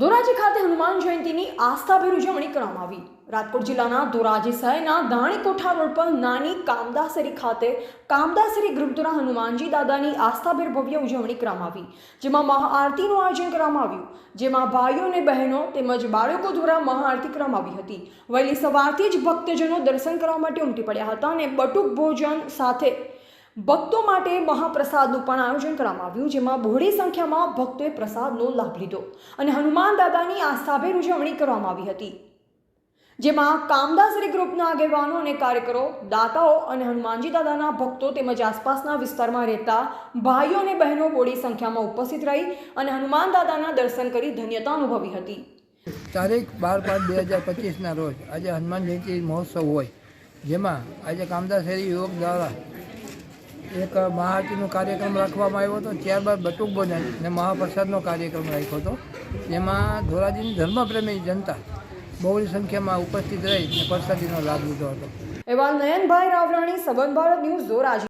ધોરાજી ખાતે હનુમાન જયંતીની આસ્થાભેર ઉજવણી કરવામાં આવી. રાજકોટ જિલ્લાના ધોરાજી શહેરના દાણી કોઠા રોડ પર નાની કામદાસરી ખાતે કામદાસરી ગ્રુપ દ્વારા હનુમાનજી દાદાની આસ્થાભેર ભવ્ય ઉજવણી કરવામાં આવી, જેમાં મહાઆરતીનું આયોજન કરવામાં આવ્યું. જેમાં ભાઈઓ અને બહેનો તેમજ બાળકો દ્વારા મહાઆરતી કરવામાં આવી હતી. વહેલી સવારથી જ ભક્તજનો દર્શન કરવા માટે ઉમટી પડ્યા હતા અને બટુક ભોજન સાથે ભક્તો માટે મહાપ્રસાદનું પણ આયોજન કરવામાં આવ્યું, જેમાં બહોળી સંખ્યામાં ભક્તોએ પ્રસાદનો લાભ લીધો અને હનુમાન દાદાની આસ્થાભેર ઉજવણી કરવામાં આવી હતી. જેમાં કામદાસરી ગ્રુપના આગેવાનો અને કાર્યકરો, દાતાઓ અને હનુમાનજી દાદાના ભક્તો તેમજ આસપાસના વિસ્તારમાં રહેતા ભાઈઓ અને બહેનો બોડી સંખ્યામાં ઉપસ્થિત રહી અને હનુમાન દાદાના દર્શન કરી ધન્યતા અનુભવી હતી. તારીખ બાર પાંચ બે હજાર પચીસના રોજ આજે હનુમાન જયંતિ મહોત્સવ હોય, જેમાં આજે કામદાસરી યુવક દ્વારા એક મહાઆરતીનો કાર્યક્રમ રાખવામાં આવ્યો હતો, ત્યારબાદ બટુક ભોજન અને મહાપ્રસાદનો કાર્યક્રમ રાખ્યો હતો. જેમાં ધોરાજીની ધર્મપ્રેમી જનતા બહોળી સંખ્યામાં ઉપસ્થિત રહી અને પ્રસાદીનો લાભ લીધો હતો. એવા નયનભાઈ રાવરાણી સબન ભારત ન્યૂઝ, ધોરાજી.